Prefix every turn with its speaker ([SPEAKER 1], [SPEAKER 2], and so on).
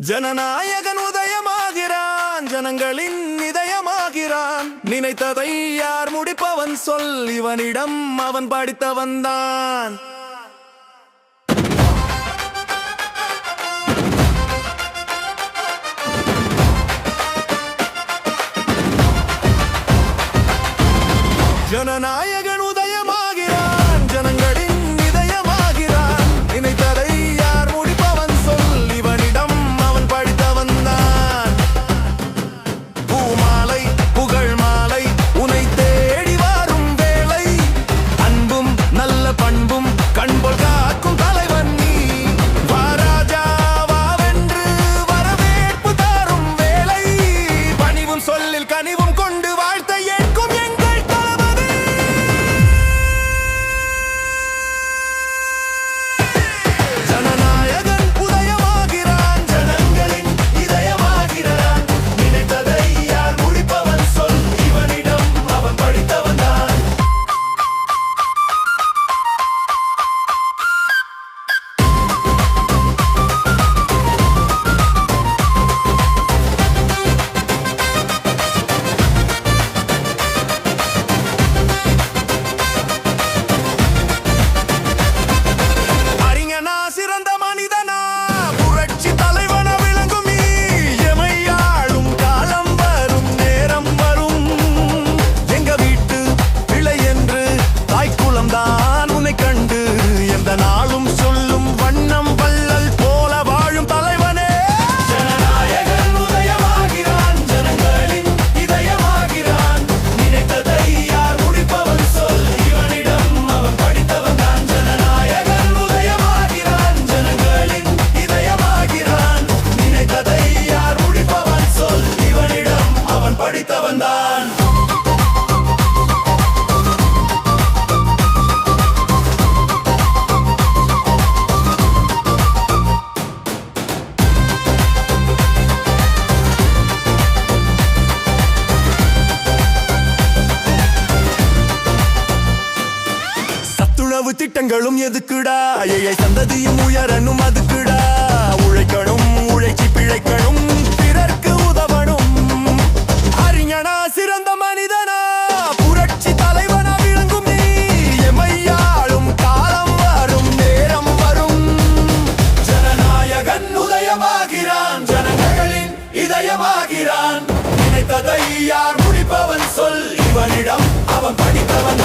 [SPEAKER 1] ஜனநாயகன் உதயமாகிறான் ஜனங்களின் இதயமாகிறான். நினைத்ததை யார் முடிப்பவன்? சொல் இவனிடம் அவன் படித்தவன்தான். el caníbal. திட்டங்களும் எதுக்குடா? ஏழை சந்ததியும் உயரனும் அதுக்குடா. உழைக்கணும் உழைச்சி பிழைக்கணும் பிறர்க்கு உதவணும். அறிஞனா சிறந்த மனிதனா புரட்சி தலைவனா விளங்கும் நீ. எமையாளும் காலம் வரும் நேரம் வரும். ஜனநாயகன் உதயமாகிறான் ஜனங்களின் இதயமாகிறான். நினைத்ததை யார் முடிப்பவன் சொல் இவனிடம் அவன் படித்தவன்